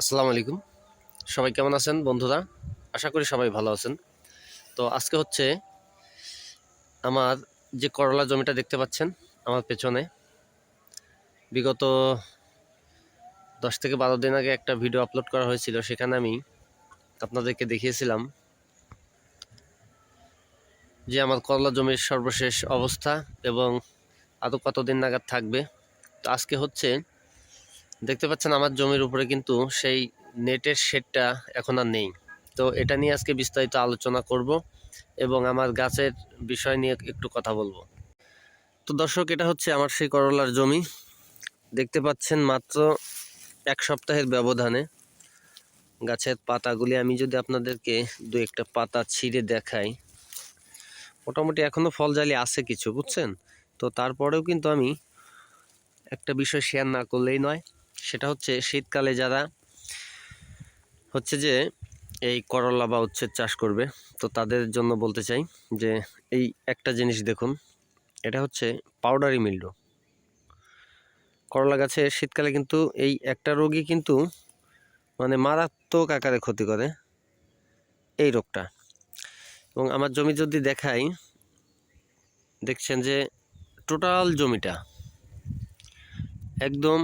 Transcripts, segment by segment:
আসসালামু আলাইকুম। সবাই কেমন আছেন বন্ধুরা? আশা করি সবাই ভালো আছেন। তো আজকে হচ্ছে আমার যে করলা জমিটা দেখতে পাচ্ছেন, আমার পেছনে। বিগত দশ থেকে বারো দিন আগে একটা ভিডিও আপলোড করা হয়েছিল, সেখানে আমি আপনাদেরকে দেখিয়েছিলাম যে আমার করলা জমির সর্বশেষ অবস্থা এবং আরও কতদিন নাগাদ থাকবে। তো আজকে হচ্ছে দেখতে পাচ্ছেন আমার জমির উপরে কিন্তু সেই নেটের শেডটা এখন আর নেই। তো এটা নিয়ে আজকে বিস্তারিত আলোচনা করব এবং আমার গাছের বিষয় নিয়ে একটু কথা বলব। তো দর্শক, এটা হচ্ছে আমার সেই করলার জমি। দেখতে পাচ্ছেন মাত্র এক সপ্তাহের ব্যবধানে গাছের পাতাগুলি। আমি যদি আপনাদেরকে দু একটা পাতা ছিঁড়ে দেখাই, মোটামুটি এখনও ফল জালি আছে কিছু, বুঝছেন? তো তারপরেও কিন্তু আমি একটা বিষয় শেয়ার না করলেই নয়। সেটা হচ্ছে শীতকালে যারা হচ্ছে যে এই করলা বা উচ্ছের চাষ করবে, তো তাদের জন্য বলতে চাই যে এই একটা জিনিস দেখুন, এটা হচ্ছে পাউডারি মিল্ডো করলা গাছে শীতকালে কিন্তু এই একটা রোগই কিন্তু মানে মারাত্মক আকারে ক্ষতি করে এই রোগটা। এবং আমার জমি যদি দেখাই, দেখছেন যে টোটাল জমিটা একদম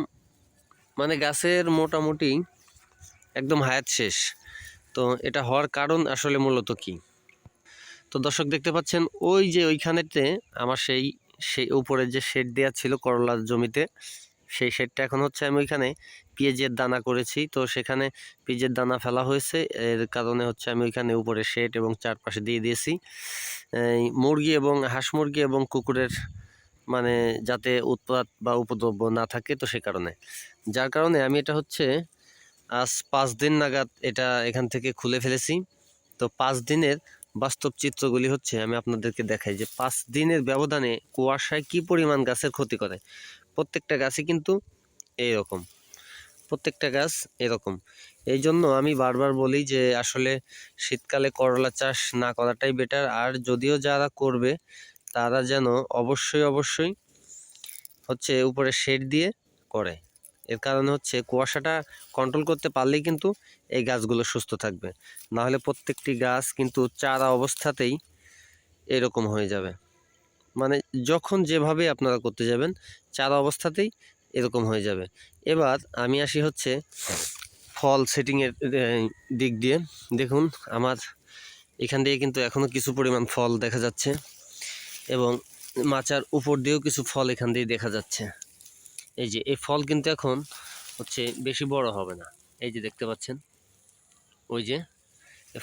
মানে গাছের মোটামুটি একদম হায়াত শেষ। তো এটা হওয়ার কারণ আসলে মূলত কি? তো দর্শক দেখতে পাচ্ছেন, ওই যে ওইখানেতে আমার সেই সেই উপরে যে শেড দেওয়া ছিল করলার জমিতে, সেই শেডটা এখন হচ্ছে আমি ওইখানে পেঁয়াজের দানা করেছি। তো সেখানে পেঁয়াজের দানা ফেলা হয়েছে, এর কারণে হচ্ছে আমি ওইখানে উপরে শেড এবং চারপাশে দিয়ে দিয়েছি। মুরগি এবং হাঁস মুরগি এবং কুকুরের মানে যাতে উৎপাত বা উপদ্রব্য না থাকে তো সে কারণে। যার কারণে আমি এটা হচ্ছে, আজ পাঁচ দিন নাগাদ এটা এখান থেকে খুলে ফেলেছি। তো পাঁচ দিনের বাস্তব চিত্রগুলি হচ্ছে, আমি আপনাদেরকে দেখাই যে পাঁচ দিনের ব্যবধানে কুয়াশায় কি পরিমাণ গাছের ক্ষতি করে। প্রত্যেকটা গাছই কিন্তু এইরকম প্রত্যেকটা গাছ এরকম। এই জন্য আমি বারবার বলি যে আসলে শীতকালে করলা চাষ না করাটাই বেটার আর যদিও যারা করবে তারা যেন অবশ্যই অবশ্যই হচ্ছে উপরে শেড দিয়ে করে। এর কারণে হচ্ছে কুয়াশাটা কন্ট্রোল করতে পারলেই কিন্তু এই গাছগুলো সুস্থ থাকবে। নাহলে প্রত্যেকটি গাছ কিন্তু চারা অবস্থাতেই এরকম হয়ে যাবে। মানে যখন যেভাবে আপনারা করতে যাবেন, চারা অবস্থাতেই এরকম হয়ে যাবে। এবার আমি আসি হচ্ছে ফল সেটিংয়ের দিক দিয়ে। দেখুন, আমার এখান দিয়ে কিন্তু এখনও কিছু পরিমাণ ফল দেখা যাচ্ছে। এবং মাচার উপর দিয়েও কিছু ফল এখান দিয়ে দেখা যাচ্ছে। এই যে, এই ফল কিন্তু এখন হচ্ছে বেশি বড় হবে না। এই যে দেখতে পাচ্ছেন, ওই যে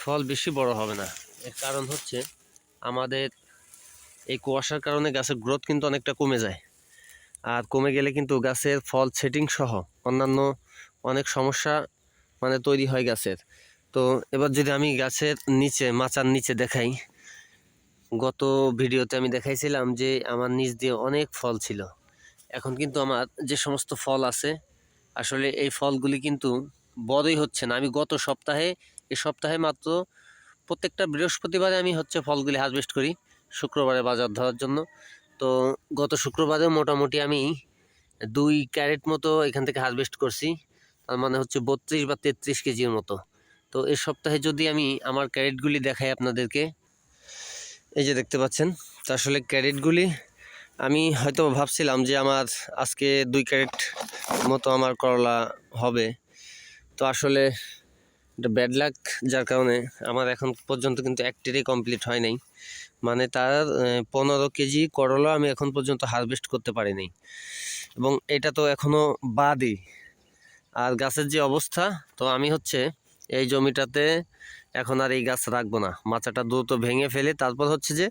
ফল বেশি বড় হবে না। এর কারণ হচ্ছে আমাদের এই কুয়াশার কারণে গাছের গ্রোথ কিন্তু অনেকটা কমে যায়। আর কমে গেলে কিন্তু গাছের ফল সেটিং সহ অন্যান্য অনেক সমস্যা মানে তৈরি হয় গাছের। তো এবার যদি আমি গাছের নিচে, মাচার নিচে দেখাই গত ভিডিওতে আমি দেখাইছিলাম যে আমার নিচ দিয়ে অনেক ফল ছিল। এখন কিন্তু আমার যে সমস্ত ফল আছে, আসলে এই ফলগুলি কিন্তু বড়ই হচ্ছে না। আমি গত সপ্তাহে, এই সপ্তাহে মাত্র প্রত্যেকটা বৃহস্পতিবারে আমি হচ্ছে ফলগুলি হারভেস্ট করি শুক্রবারে বাজার ধরার জন্য। তো গত শুক্রবারেও মোটামুটি আমি দুই ক্যারেট মতো এখান থেকে হারভেস্ট করছি, তার মানে হচ্ছে বত্রিশ বা তেত্রিশ কেজির মতো। তো এ সপ্তাহে যদি আমি আমার ক্যারেটগুলি দেখাই আপনাদেরকে এই যে দেখতে পাচ্ছেন, তো আসলে ক্যারেটগুলি আমি হয়তো ভাবছিলাম যে আমার আজকে দুই ক্যারেট মতো আমার করলা হবে। তো আসলে এটা ব্যাড লাক যার কারণে আমার এখন পর্যন্ত কিন্তু একটিরই কমপ্লিট হয় নাই। মানে তার পনেরো কেজি করলা আমি এখন পর্যন্ত হারভেস্ট করতে পারিনি এবং এটা তো এখনও বাদই। আর গাছের যে অবস্থা, তো আমি হচ্ছে এই জমিটাতে এখন আর এই গাছ রাখব না। মাচাটা দ্রুত ভেঙে ফেলে তারপর হচ্ছে যে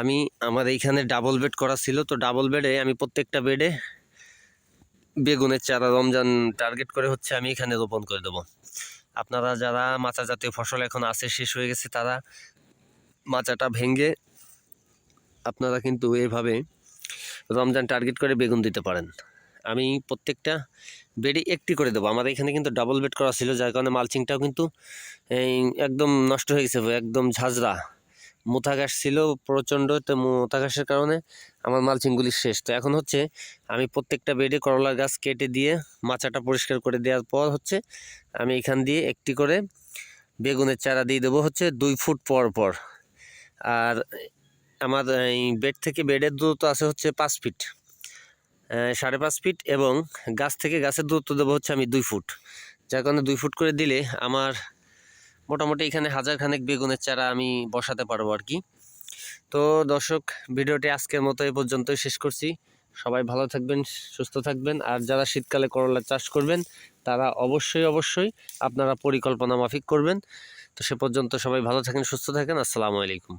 আমি আমার এইখানে ডাবল বেড করা ছিল। তো ডাবল বেডে আমি প্রত্যেকটা বেডে বেগুনের চারা রমজান টার্গেট করে হচ্ছে আমি এখানে রোপণ করে দেবো। আপনারা যারা মাচা জাতীয় ফসল এখন আছে শেষ হয়ে গেছে তারা মাচাটা ভেঙে আপনারা কিন্তু এইভাবে রমজান টার্গেট করে বেগুন দিতে পারেন। আমি প্রত্যেকটা বেডে একটি করে দেবো। আমার এখানে কিন্তু ডাবল বেড করা ছিল, যার কারণে মালচিংটাও কিন্তু একদম নষ্ট হয়ে গেছে, একদম ঝাঁঝরা। মুথা ঘাস ছিল প্রচণ্ড, তো মুথা ঘাসের কারণে আমার মালচিংগুলি শেষ। তো এখন হচ্ছে, আমি প্রত্যেকটা বেডে করলা গাছ কেটে দিয়ে, মাচাটা পরিষ্কার করে দেওয়ার পর হচ্ছে, আমি এখান দিয়ে একটি করে বেগুনের চারা দিয়ে দেবো হচ্ছে দুই ফুট পর পর। আর আমার, এই বেড থেকে বেডের দূরত্ব আছে হচ্ছে পাঁচ ফিট সাড়ে পাঁচ ফিট এবং গাছ থেকে গাছের দূরত্ব দেবো হচ্ছে আমি দুই ফুট। যার কারণে দুই ফুট করে দিলে আমার মোটামুটি এখানে হাজার খানেক বেগুনের চারা আমি বসাতে পারব আর কি। তো দর্শক, ভিডিওটি আজকের মতো এই পর্যন্তই শেষ করছি। সবাই ভালো থাকবেন, সুস্থ থাকবেন আর যারা শীতকালে করলা চাষ করবেন, তারা অবশ্যই অবশ্যই আপনারা পরিকল্পনা মাফিক করবেন। তো সে পর্যন্ত সবাই ভালো থাকেন, সুস্থ থাকেন। আসসালামু আলাইকুম।